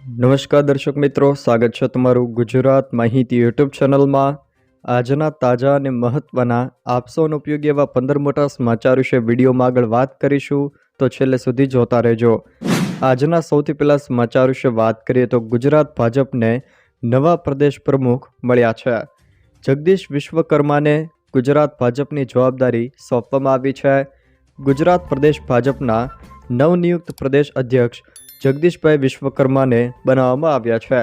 નમસ્કાર દર્શક મિત્રો, સ્વાગત છે તમારું ગુજરાત માહિતી યુટ્યુબ ચેનલમાં. આજના તાજા અને મહત્ત્વના આપસોન ઉપયોગી એવા પંદર મોટા સમાચાર વિશે વિડીયોમાં આગળ વાત કરીશું, તો છેલ્લે સુધી જોતા રહેજો. આજના સૌથી પહેલાં સમાચાર વિશે વાત કરીએ તો ગુજરાત ભાજપને નવા પ્રદેશ પ્રમુખ મળ્યા છે. જગદીશ વિશ્વકર્માને ગુજરાત ભાજપની જવાબદારી સોંપવામાં આવી છે. ગુજરાત પ્રદેશ ભાજપના નવનિયુક્ત પ્રદેશ અધ્યક્ષ જગદીશભાઈ વિશ્વકર્માને બનાવવામાં આવ્યા છે.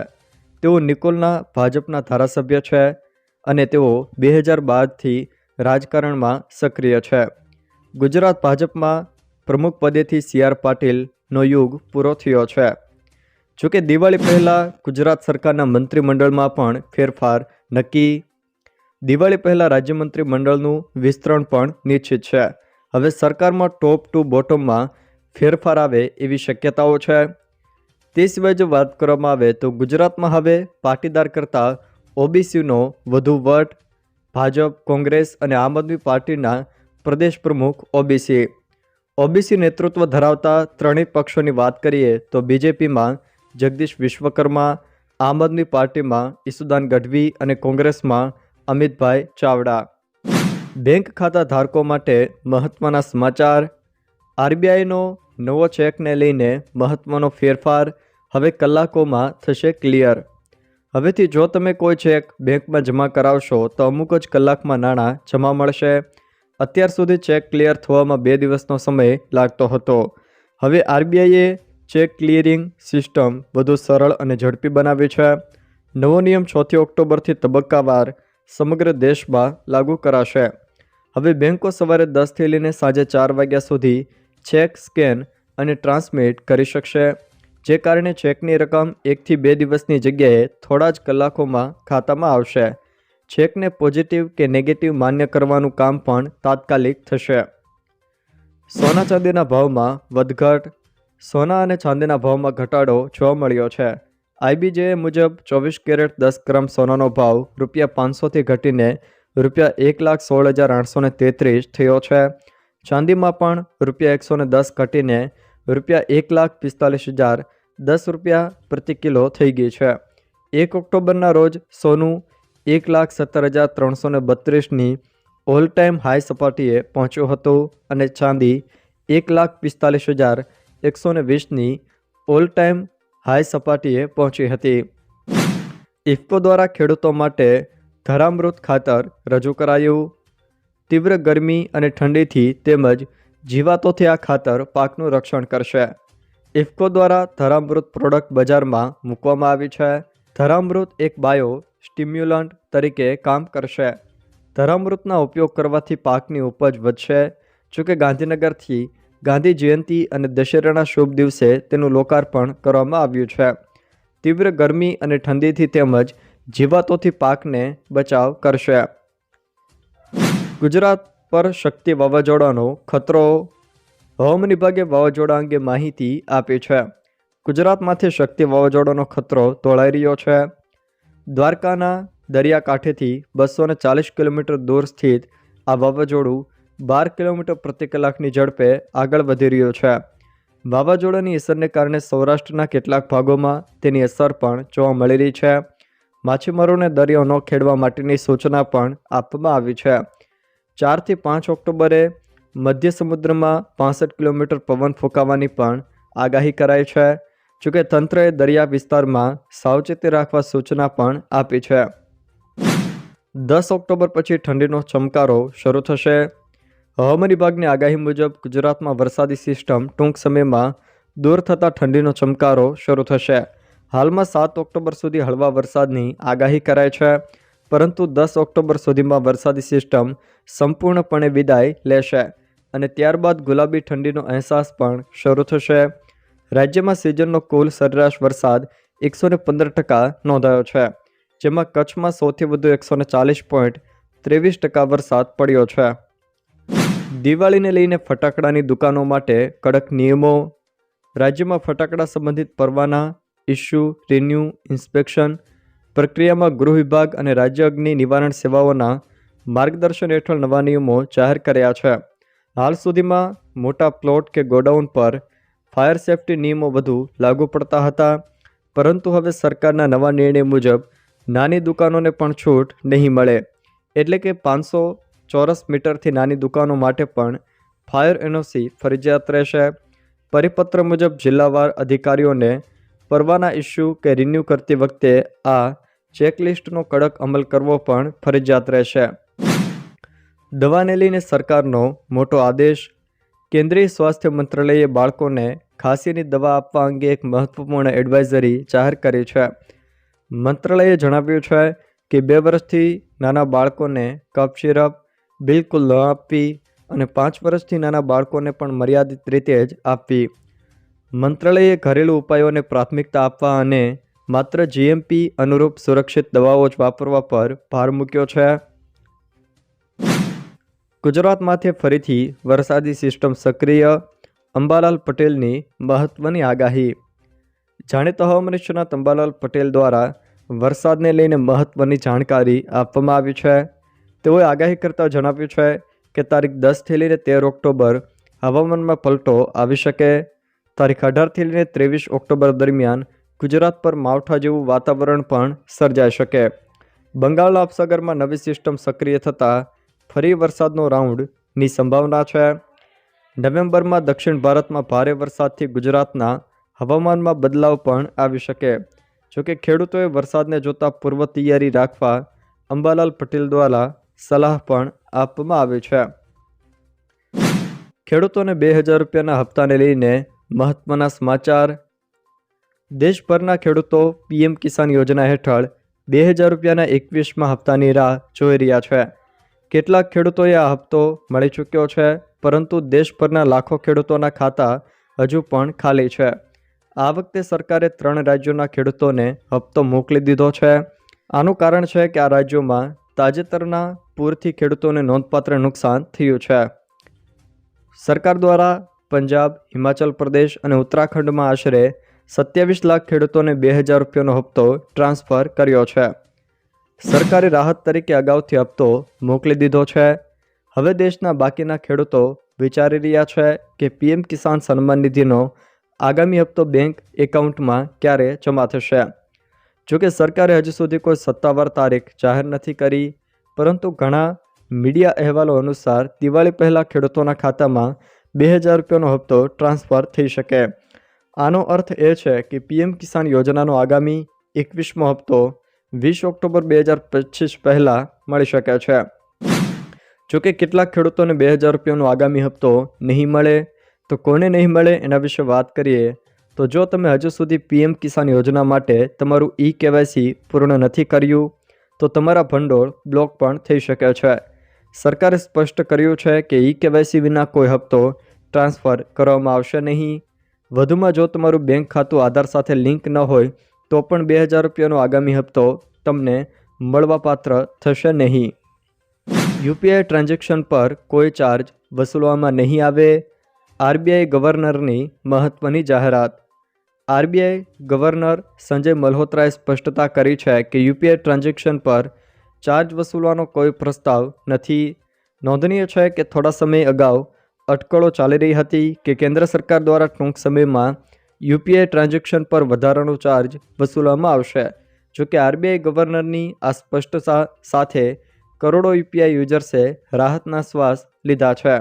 તેઓ નિકોલના ભાજપના ધારાસભ્ય છે અને તેઓ બે હજાર બારથી રાજકારણમાં સક્રિય છે. ગુજરાત ભાજપમાં પ્રમુખ પદેથી સી આર પાટીલનો યુગ પૂરો થયો છે. જોકે દિવાળી પહેલાં ગુજરાત સરકારના મંત્રીમંડળમાં પણ ફેરફાર નક્કી. દિવાળી પહેલાં રાજ્ય મંત્રીમંડળનું વિસ્તરણ પણ નિશ્ચિત છે. હવે સરકારમાં ટોપ ટુ બોટમમાં ફેરફાર આવે એવી શક્યતાઓ છે. તે સિવાય જો વાત કરવામાં આવે તો ગુજરાતમાં હવે પાટીદાર કરતાં ઓબીસીનો વધુ વટ, ભાજપ, કોંગ્રેસ અને આમ આદમી પાર્ટીના પ્રદેશ પ્રમુખ ઓબીસી. ઓબીસી નેતૃત્વ ધરાવતા ત્રણેય પક્ષોની વાત કરીએ તો બીજેપીમાં જગદીશ વિશ્વકર્મા, આમ આદમી પાર્ટીમાં ઈસુદાન ગઢવી અને કોંગ્રેસમાં અમિતભાઈ ચાવડા. બેંક ખાતા ધારકો માટે મહત્વના સમાચાર. આરબીઆઈનો નવો ચેકને લઈને મહત્ત્વનો ફેરફાર હવે કલાકોમાં થશે ક્લિયર. હવેથી જો તમે કોઈ ચેક બેંકમાં જમા કરાવશો તો અમુક જ કલાકમાં નાણાં જમા મળશે. અત્યાર સુધી ચેક ક્લિયર થવામાં બે દિવસનો સમય લાગતો હતો. હવે આરબીઆઈએ ચેક ક્લિયરિંગ સિસ્ટમ વધુ સરળ અને ઝડપી બનાવી છે. નવો નિયમ ચોથી ઓક્ટોબરથી તબક્કાવાર સમગ્ર દેશમાં લાગુ કરાશે. હવે બેંકો સવારે દસથી લઈને સાંજે ચાર વાગ્યા સુધી ચેક, સ્કેન અને ટ્રાન્સમિટ કરી શકશે, જે કારણે ચેકની રકમ એકથી બે દિવસની જગ્યાએ થોડા જ કલાકોમાં ખાતામાં આવશે. ચેકને પોઝિટિવ કે નેગેટિવ માન્ય કરવાનું કામ પણ તાત્કાલિક થશે. સોના ચાંદીના ભાવમાં વધઘટ, સોના અને ચાંદીના ભાવમાં ઘટાડો જોવા મળ્યો છે. આઈબીજે મુજબ ચોવીસ કેરેટ દસ ગ્રામ સોનાનો ભાવ રૂપિયા પાંચસોથી ઘટીને રૂપિયા એક લાખ સોળ હજાર આઠસો તેત્રીસ થયો છે. ચાંદીમાં પણ રૂપિયા એકસો દસ ઘટીને રૂપિયા એક લાખ પિસ્તાલીસ હજાર દસ રૂપિયા પ્રતિ કિલો થઈ ગઈ છે. એક ઓક્ટોબરના રોજ સોનું એક લાખ સત્તર હજાર ત્રણસો ને બત્રીસની ઓલ ટાઈમ હાઈ સપાટીએ પહોંચ્યું હતું અને ચાંદી એક લાખ પિસ્તાલીસ હજાર એકસો ને વીસની ઓલ ટાઈમ હાઈ સપાટીએ પહોંચી હતી. ઇફકો દ્વારા ખેડૂતો માટે ધરામૃત ખાતર રજૂ કરાયું. તીવ્ર ગરમી અને ઠંડીથી તેમજ જીવાતોથી આ ખાતર પાકનું રક્ષણ કરશે. ઇફકો દ્વારા ધરામૃત પ્રોડક્ટ બજારમાં મૂકવામાં આવી છે. ધરામૃત એક બાયો સ્ટિમ્યુલન્ટ તરીકે કામ કરશે. ધરામૃતના ઉપયોગ કરવાથી પાકની ઉપજ વધશે. જોકે ગાંધીનગરથી ગાંધી જયંતિ અને દશેરાના શુભ દિવસે તેનું લોકાર્પણ કરવામાં આવ્યું છે. તીવ્ર ગરમી અને ઠંડીથી તેમજ જીવાતોથી પાકને બચાવ કરશે. ગુજરાત પર શક્તિ વાવાઝોડાનો ખતરો હવામાન વિભાગે વાવાઝોડા અંગે માહિતી આપી છે. ગુજરાતમાંથી શક્તિ વાવાઝોડાનો ખતરો તોળાઈ રહ્યો છે. દ્વારકાના દરિયાકાંઠેથી બસો ને ચાલીસ કિલોમીટર દૂર સ્થિત આ વાવાઝોડું બાર કિલોમીટર પ્રતિ કલાકની ઝડપે આગળ વધી રહ્યું છે. વાવાઝોડાની અસરને કારણે સૌરાષ્ટ્રના કેટલાક ભાગોમાં તેની અસર પણ જોવા મળી રહી છે. માછીમારોને દરિયો ન ખેડવા માટેની સૂચના પણ આપવામાં આવી છે. ચારથી પાંચ ઓક્ટોબરે મધ્ય સમુદ્રમાં પાસઠ કિલોમીટર પવન ફૂંકાવાની પણ આગાહી કરાઈ છે. જોકે તંત્રએ દરિયા વિસ્તારમાં સાવચેતી રાખવા સૂચના પણ આપી છે. દસ ઓક્ટોબર પછી ઠંડીનો ચમકારો શરૂ થશે. હવામાન વિભાગની આગાહી મુજબ ગુજરાતમાં વરસાદી સિસ્ટમ ટૂંક સમયમાં દૂર થતાં ઠંડીનો ચમકારો શરૂ થશે. હાલમાં સાત ઓક્ટોબર સુધી હળવા વરસાદની આગાહી કરાઈ છે. પરંતુ દસ ઓક્ટોબર સુધીમાં વરસાદી સિસ્ટમ સંપૂર્ણપણે વિદાય લેશે અને ત્યારબાદ ગુલાબી ઠંડીનો અહેસાસ પણ શરૂ થશે. રાજ્યમાં સિઝનનો કુલ સરેરાશ વરસાદ એકસો પંદર ટકા નોંધાયો છે, જેમાં કચ્છમાં સૌથી વધુ એકસો ચાલીસ પોઈન્ટ ત્રેવીસ ટકા વરસાદ પડ્યો છે. દિવાળીને લઈને ફટાકડાની દુકાનો માટે કડક નિયમો, રાજ્યમાં ફટાકડા સંબંધિત પરવાના ઇસ્યુ રિન્યુ, ઇન્સ્પેક્શન પ્રક્રિયામાં ગૃહ વિભાગ અને રાજ્ય અગ્નિ નિવારણ સેવાઓના માર્ગદર્શન હેઠળ નવા નિયમો જાહેર કર્યા છે. હાલ સુધીમાં મોટા પ્લોટ કે ગોડાઉન પર ફાયર સેફ્ટી નિયમો વધુ લાગુ પડતા હતા, પરંતુ હવે સરકારના નવા નિર્ણય મુજબ નાની દુકાનોને પણ છૂટ નહીં મળે. એટલે કે પાંચસો ચોરસ મીટરથી નાની દુકાનો માટે પણ ફાયર એનઓસી ફરજિયાત રહેશે. પરિપત્ર મુજબ જિલ્લાવાર અધિકારીઓને પરવાના ઇસ્યુ કે રિન્યૂ કરતી વખતે આ ચેકલિસ્ટનો કડક અમલ કરવો પણ ફરજિયાત રહેશે. દવાને લઈને સરકારનો મોટો આદેશ, કેન્દ્રીય સ્વાસ્થ્ય મંત્રાલયે બાળકોને ખાંસીની દવા આપવા અંગે એક મહત્વપૂર્ણ એડવાઇઝરી જાહેર કરી છે. મંત્રાલયે જણાવ્યું છે કે બે વર્ષથી નાના બાળકોને કફ સિરપ, બિલકુલ ન આપવી અને પાંચ વર્ષથી નાના બાળકોને પણ મર્યાદિત રીતે જ આપવી. મંત્રાલયે ઘરેલું ઉપાયોને પ્રાથમિકતા આપવા અને માત્ર જીએમપી અનુરૂપ સુરક્ષિત દવાઓ જ વાપરવા પર ભાર મૂક્યો છે. ગુજરાતમાંથી ફરીથી વરસાદી સિસ્ટમ સક્રિય. અંબાલાલ પટેલની મહત્વની આગાહી. જાણીતા હવામાન નિષ્ણાત અંબાલાલ પટેલ દ્વારા વરસાદને લઈને મહત્વની જાણકારી આપવામાં આવી છે. તેઓએ આગાહી કરતાં જણાવ્યું છે કે તારીખ દસથી લઈને તેર ઓક્ટોબર હવામાનમાં પલટો આવી શકે. તારીખ અઢારથી લઈને ત્રેવીસ ઓક્ટોબર દરમિયાન ગુજરાત પર માવઠા જેવું વાતાવરણ પણ સર્જાઈ શકે. બંગાળના ઉપસાગરમાં નવી સિસ્ટમ સક્રિય થતાં ફરી વરસાદનો રાઉન્ડની સંભાવના છે. નવેમ્બરમાં દક્ષિણ ભારતમાં ભારે વરસાદથી ગુજરાતના હવામાનમાં બદલાવ પણ આવી શકે. જોકે ખેડૂતોએ વરસાદને જોતા પૂર્વ તૈયારી રાખવા અંબાલાલ પટેલ દ્વારા સલાહ પણ આપવામાં આવી છે. ખેડૂતોને બે હજાર રૂપિયાના હપ્તાને લઈને મહત્ત્વના સમાચાર દેશભરના ખેડૂતો પીએમ કિસાન યોજના હેઠળ બે હજાર રૂપિયાના એકવીસમાં હપ્તાની રાહ જોઈ રહ્યા છે. કેટલાક ખેડૂતોએ આ હપ્તો મળી ચૂક્યો છે, પરંતુ દેશભરના લાખો ખેડૂતોના ખાતા હજુ પણ ખાલી છે. આ વખતે સરકારે ત્રણ રાજ્યોના ખેડૂતોને હપ્તો મોકલી દીધો છે. આનું કારણ છે કે આ રાજ્યોમાં તાજેતરના પૂરથી ખેડૂતોને નોંધપાત્ર નુકસાન થયું છે. સરકાર દ્વારા પંજાબ, હિમાચલ પ્રદેશ અને ઉત્તરાખંડમાં આશરે સત્યાવીસ લાખ ખેડૂતોને બે હજાર રૂપિયાનો હપ્તો ટ્રાન્સફર કર્યો છે. સરકારે રાહત તરીકે અગાઉથી હપ્તો મોકલી દીધો છે. હવે દેશના બાકીના ખેડૂતો વિચારી રહ્યા છે કે પીએમ કિસાન સન્માન નિધિનો આગામી હપ્તો બેંક એકાઉન્ટમાં ક્યારે જમા થશે. જોકે સરકારે હજુ સુધી કોઈ સત્તાવાર તારીખ જાહેર નથી કરી, પરંતુ ઘણા મીડિયા અહેવાલો અનુસાર દિવાળી પહેલાં ખેડૂતોના ખાતામાં બે હજાર રૂપિયાનો હપ્તો ટ્રાન્સફર થઈ શકે. આનો અર્થ એ છે કે પીએમ કિસાન યોજનાનો આગામી એકવીસમો હપ્તો વીસ ઓક્ટોબર બે હજાર પચીસ પહેલાં મળી શકે છે. જોકે કેટલાક ખેડૂતોને બે હજાર રૂપિયાનો આગામી હપ્તો નહીં મળે, તો કોને નહીં મળે એના વિશે વાત કરીએ, તો જો તમે હજુ સુધી પીએમ કિસાન યોજના માટે તમારું ઈ કેવાયસી પૂર્ણ નથી કર્યું, તો તમારા ભંડોળ બ્લોક પણ થઈ શકે છે. સરકારે સ્પષ્ટ કર્યું છે કે ઈ કેવાયસી વિના કોઈ હપ્તો ટ્રાન્સફર કરવામાં આવશે નહીં. વધુમાં જો તમારું બેંક ખાતું આધાર સાથે લિંક ન હોય, તો પણ બે હજાર રૂપિયાનો આગામી હપ્તો તમને મળવાપાત્ર થશે નહીં. યુપીઆઈ ટ્રાન્ઝેક્શન પર કોઈ ચાર્જ વસૂલવામાં નહીં આવે, આરબીઆઈ ગવર્નરની મહત્ત્વની જાહેરાત. આરબીઆઈ ગવર્નર સંજય મલ્હોત્રાએ સ્પષ્ટતા કરી છે કે યુપીઆઈ ટ્રાન્ઝેક્શન પર ચાર્જ વસૂલવાનો કોઈ પ્રસ્તાવ નથી. નોંધનીય છે કે થોડા સમય અગાઉ અટકળો ચાલી રહી હતી કે કેન્દ્ર સરકાર દ્વારા ટૂંક સમયમાં યુપીઆઈ ટ્રાન્ઝેક્શન પર વધારાનો ચાર્જ વસૂલવામાં આવશે. જોકે આરબીઆઈ ગવર્નરની આ સ્પષ્ટતા સાથે કરોડો યુપીઆઈ યુઝર્સે રાહતના શ્વાસ લીધા છે.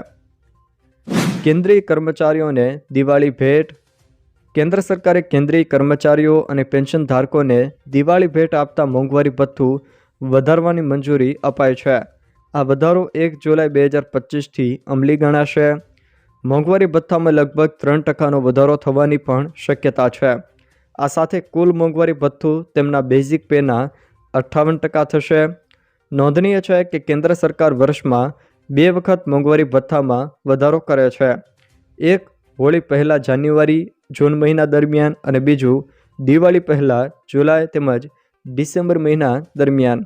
કેન્દ્રીય કર્મચારીઓને દિવાળી ભેટ, કેન્દ્ર સરકારે કેન્દ્રીય કર્મચારીઓ અને પેન્શન ધારકોને દિવાળી ભેટ આપતા મોંઘવારી ભથ્થું વધારવાની મંજૂરી અપાઈ છે. આ વધારો એક જુલાઈ બે હજાર પચીસથી અમલી ગણાશે. મોંઘવારી ભથ્થામાં લગભગ ત્રણ ટકાનો વધારો થવાની પણ શક્યતા છે. આ સાથે કુલ મોંઘવારી ભથ્થું તેમના બેઝિક પેના અઠ્ઠાવન ટકા થશે. નોંધનીય છે કે કેન્દ્ર સરકાર વર્ષમાં બે વખત મોંઘવારી ભથ્થામાં વધારો કરે છે. એક હોળી પહેલાં જાન્યુઆરી, જૂન મહિના દરમિયાન અને બીજું દિવાળી પહેલાં જુલાઈ તેમજ ડિસેમ્બર મહિના દરમિયાન.